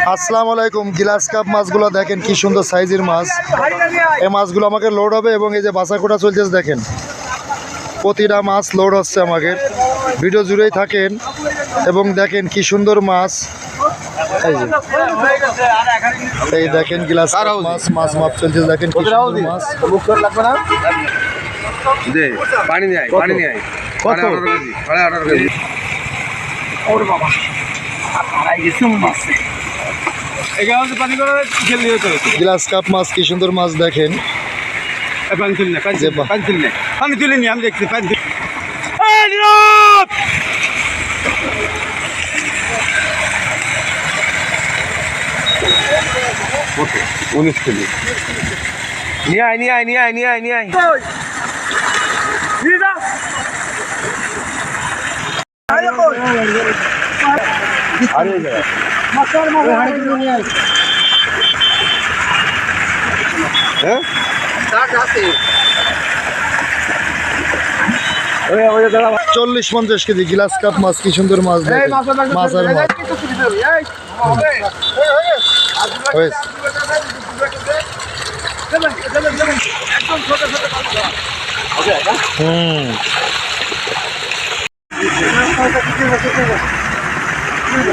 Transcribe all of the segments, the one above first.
আসসালামু আলাইকুম glass cup মাছগুলো দেখেন কি সুন্দর সাইজের মাছ। এই মাছগুলো আমাকে লোড হবে এবং এই যে বাসাকোটা চলতেছে দেখেন। প্রতিটা মাছ লোড হচ্ছে আমাকে। ভিডিও জুড়েই থাকেন এবং দেখেন কি সুন্দর মাছ। এই যে। এই দেখেন গিলাস কাপ মাছ মাছ মাছ চলতেছে দেখেন কি সুন্দর মাছ। দে পানি নিয়ে আয় পানি নিয়ে আয়। কত? সাড়ে আঠারো কেজি কেজি। এগারো পানি করে জেল নিয়ে চলে গিলাস কাপ মাছ কি সুন্দর মাছ দেখেন পানি তুলি না পানি যে বা- পানি তুলি না পানি তুলি নি আমি দেখছি পানি তুলি উনিশ কেজি নিয়ে আয় নিয়ে আয় নিয়ে আয় নিয়ে আয় নিয়ে আয় হ্যাঁ? চল্লিশ পঞ্চাশ কেজি গিলাস কাপ মাছ কি সুন্দর মাছ দেখেন। মাছ। আর মাছ হুম।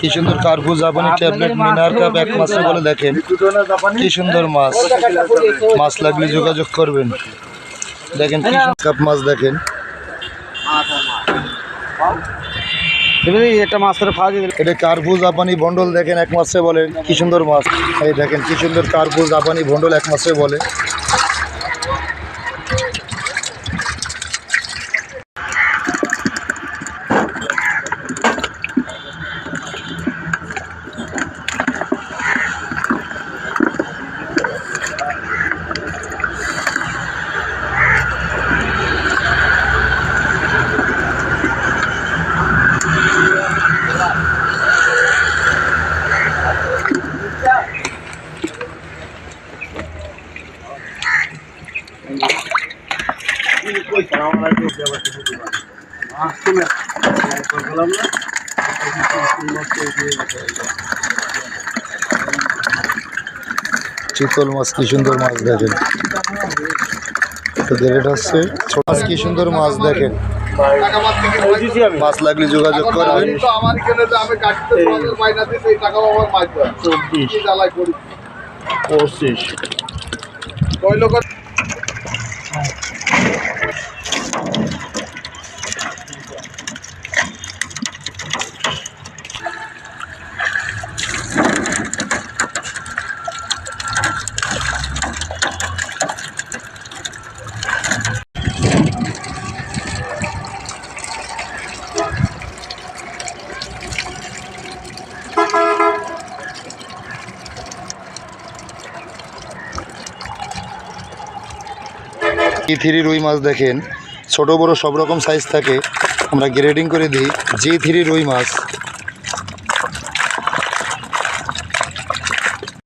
কি সুন্দর কার্পু জাপানি ট্যাবলেট, মিনার কাপ, এক মাসে বলে দেখেন। কি সুন্দর মাছ। মাছ লাগলে যোগাযোগ করবেন। দেখেন কি কাপ মাছ দেখেন। একটা মাছ ধরে এটা কার্পু জাপানি বন্ডল দেখেন, এক মাসে বলে। কি সুন্দর মাছ। এই দেখেন, কি সুন্দর কার্পু জাপানি বন্ডল এক মাসে বলে। চিতল মাছ কি সুন্দর মাছ দেখেন। গ্রেড হচ্ছে ছোট মাছ কি সুন্দর মাছ দেখেন। মাছ লাগলে যোগাযোগ করবেন। আমার লোক থ্রি রুই মাছ দেখেন। ছোট বড় সব রকম সাইজ থাকে। আমরা গ্রেডিং করে দিই। জি থ্রি রুই মাছ